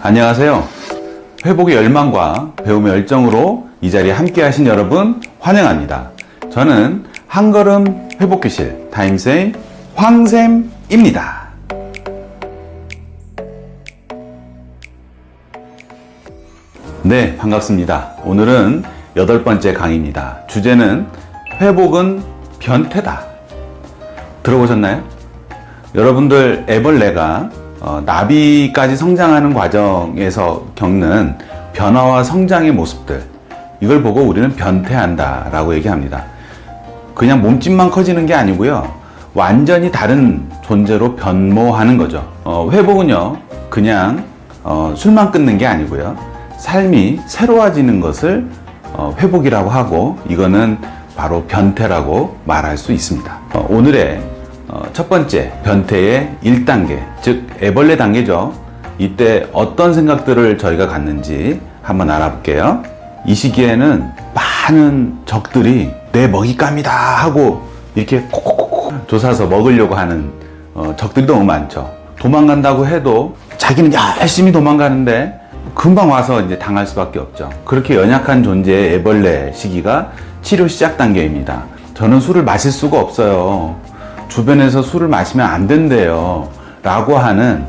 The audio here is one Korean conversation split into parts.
안녕하세요. 회복의 열망과 배움의 열정으로 이 자리에 함께 하신 여러분 환영합니다. 저는 한걸음 회복교실 타임쌤 황쌤입니다. 네, 반갑습니다. 오늘은 여덟 번째 강의입니다. 주제는 회복은 변태다. 들어보셨나요? 여러분들 애벌레가 어, 나비까지 성장하는 과정에서 겪는 변화와 성장의 모습들 이걸 보고 우리는 변태한다 라고 얘기합니다. 그냥 몸집만 커지는 게 아니고요. 완전히 다른 존재로 변모하는 거죠. 어, 회복은요, 그냥 어, 술만 끊는 게 아니고요. 삶이 새로워지는 것을 어, 회복이라고 하고 이거는 바로 변태라고 말할 수 있습니다. 어, 오늘의 어, 첫 번째 변태의 1단계, 즉 애벌레 단계죠. 이때 어떤 생각들을 저희가 갖는지 한번 알아볼게요. 이 시기에는 많은 적들이 내 먹잇감이다 하고 이렇게 콕콕콕 조사서 먹으려고 하는 어, 적들이 너무 많죠. 도망간다고 해도 자기는 열심히 도망가는데 금방 와서 이제 당할 수밖에 없죠. 그렇게 연약한 존재의 애벌레 시기가 치료 시작 단계입니다. 저는 술을 마실 수가 없어요. 주변에서 술을 마시면 안 된대요. 라고 하는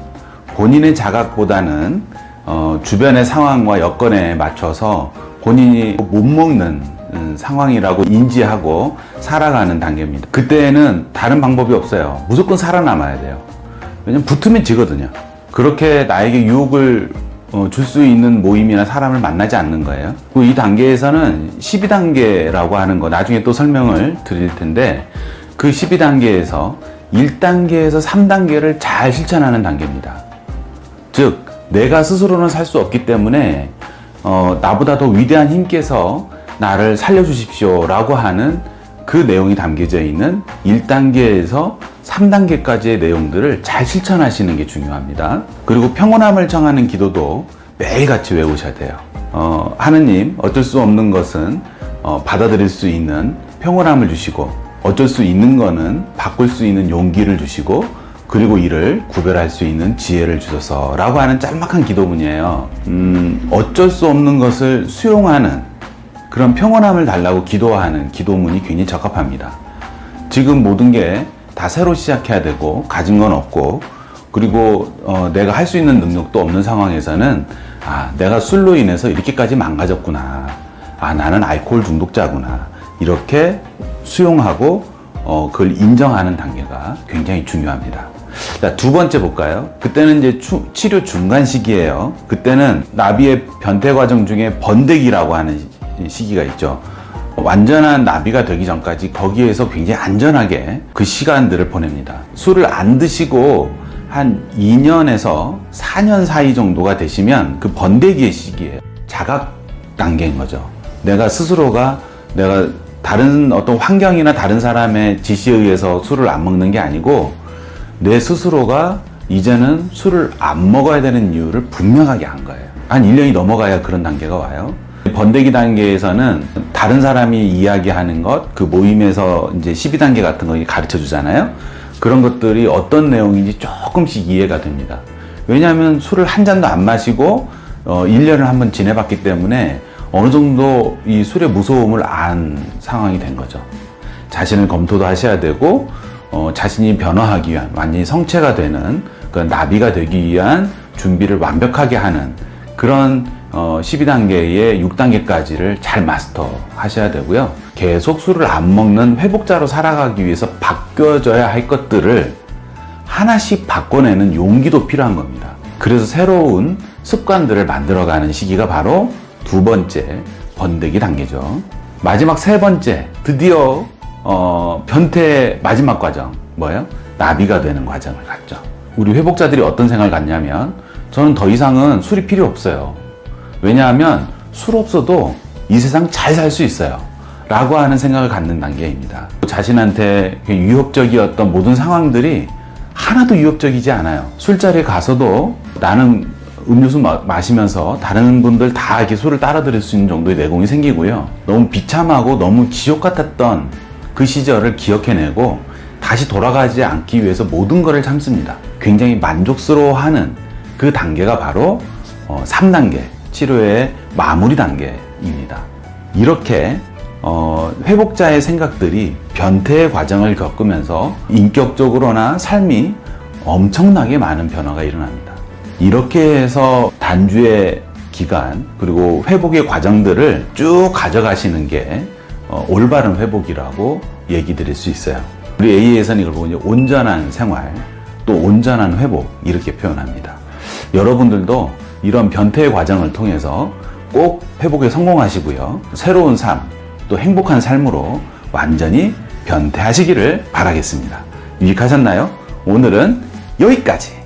본인의 자각보다는 어, 주변의 상황과 여건에 맞춰서 본인이 못 먹는 음, 상황이라고 인지하고 살아가는 단계입니다. 그때는 다른 방법이 없어요. 무조건 살아남아야 돼요. 왜냐면 붙으면 지거든요. 그렇게 나에게 유혹을 어, 줄 수 있는 모임이나 사람을 만나지 않는 거예요. 그리고 이 단계에서는 12단계라고 하는 거 나중에 또 설명을 드릴 텐데 그 12단계에서 1단계에서 3단계를 잘 실천하는 단계입니다. 즉, 내가 스스로는 살 수 없기 때문에 어, 나보다 더 위대한 힘께서 나를 살려주십시오 라고 하는 그 내용이 담겨져 있는 1단계에서 3단계까지의 내용들을 잘 실천하시는 게 중요합니다. 그리고 평온함을 청하는 기도도 매일같이 외우셔야 돼요. 어, 하느님, 어쩔 수 없는 것은 어, 받아들일 수 있는 평온함을 주시고, 어쩔 수 있는 거는 바꿀 수 있는 용기를 주시고, 그리고 이를 구별할 수 있는 지혜를 주셔서라고 하는 짤막한 기도문이에요. 음, 어쩔 수 없는 것을 수용하는 그런 평온함을 달라고 기도하는 기도문이 굉장히 적합합니다. 지금 모든 게 다 새로 시작해야 되고 가진 건 없고 그리고 어, 내가 할 수 있는 능력도 없는 상황에서는 아 내가 술로 인해서 이렇게까지 망가졌구나 아 나는 알코올 중독자구나 이렇게 수용하고 어, 그걸 인정하는 단계가 굉장히 중요합니다. 자, 두 번째 볼까요? 그때는 이제 추- 치료 중간 시기예요. 그때는 나비의 변태 과정 중에 번데기라고 하는 시- 시기가 있죠. 완전한 나비가 되기 전까지 거기에서 굉장히 안전하게 그 시간들을 보냅니다. 술을 안 드시고 한 2년에서 4년 사이 정도가 되시면 그 번데기의 시기예요. 자각 단계인 거죠. 내가 스스로가 내가 다른 어떤 환경이나 다른 사람의 지시에 의해서 술을 안 먹는 게 아니고 내 스스로가 이제는 술을 안 먹어야 되는 이유를 분명하게 한 거예요. 한 1년이 넘어가야 그런 단계가 와요. 번데기 단계에서는 다른 사람이 이야기하는 것, 그 모임에서 이제 12단계 같은 거 가르쳐 주잖아요. 그런 것들이 어떤 내용인지 조금씩 이해가 됩니다. 왜냐하면 술을 한 잔도 안 마시고 어, 1년을 한번 지내봤기 때문에 어느 정도 이 술의 무서움을 안 상황이 된 거죠. 자신을 검토도 하셔야 되고 어, 자신이 변화하기 위한 완전히 성체가 되는 그 나비가 되기 위한 준비를 완벽하게 하는 그런 어, 12단계의 6단계까지를 잘 마스터 하셔야 되고요. 계속 술을 안 먹는 회복자로 살아가기 위해서 바뀌어져야 할 것들을 하나씩 바꿔내는 용기도 필요한 겁니다. 그래서 새로운 습관들을 만들어가는 시기가 바로 두 번째 번데기 단계죠. 마지막 세 번째 드디어 어, 변태 마지막 과정 뭐예요? 나비가 되는 과정을 갖죠. 우리 회복자들이 어떤 생각을 갖냐면 저는 더 이상은 술이 필요 없어요. 왜냐하면 술 없어도 이 세상 잘 살 수 있어요. 라고 하는 생각을 갖는 단계입니다. 자신한테 유혹적이었던 모든 상황들이 하나도 유혹적이지 않아요. 술자리에 가서도 나는 음료수 마, 마시면서 다른 분들 다 이렇게 술을 따라 들을 수 있는 정도의 내공이 생기고요. 너무 비참하고 너무 지옥 같았던 그 시절을 기억해내고 다시 돌아가지 않기 위해서 모든 것을 참습니다. 굉장히 만족스러워하는 그 단계가 바로 어, 3단계 치료의 마무리 단계입니다. 이렇게 어, 회복자의 생각들이 변태의 과정을 겪으면서 인격적으로나 삶이 엄청나게 많은 변화가 일어납니다. 이렇게 해서 단주의 기간 그리고 회복의 과정들을 쭉 가져가시는 게 어, 올바른 회복이라고 얘기 드릴 수 있어요. 우리 A에서는 이걸 이제 온전한 생활 또 온전한 회복 이렇게 표현합니다. 여러분들도 이런 변태의 과정을 통해서 꼭 회복에 성공하시고요. 새로운 삶, 또 행복한 삶으로 완전히 변태하시기를 바라겠습니다. 유익하셨나요? 오늘은 여기까지.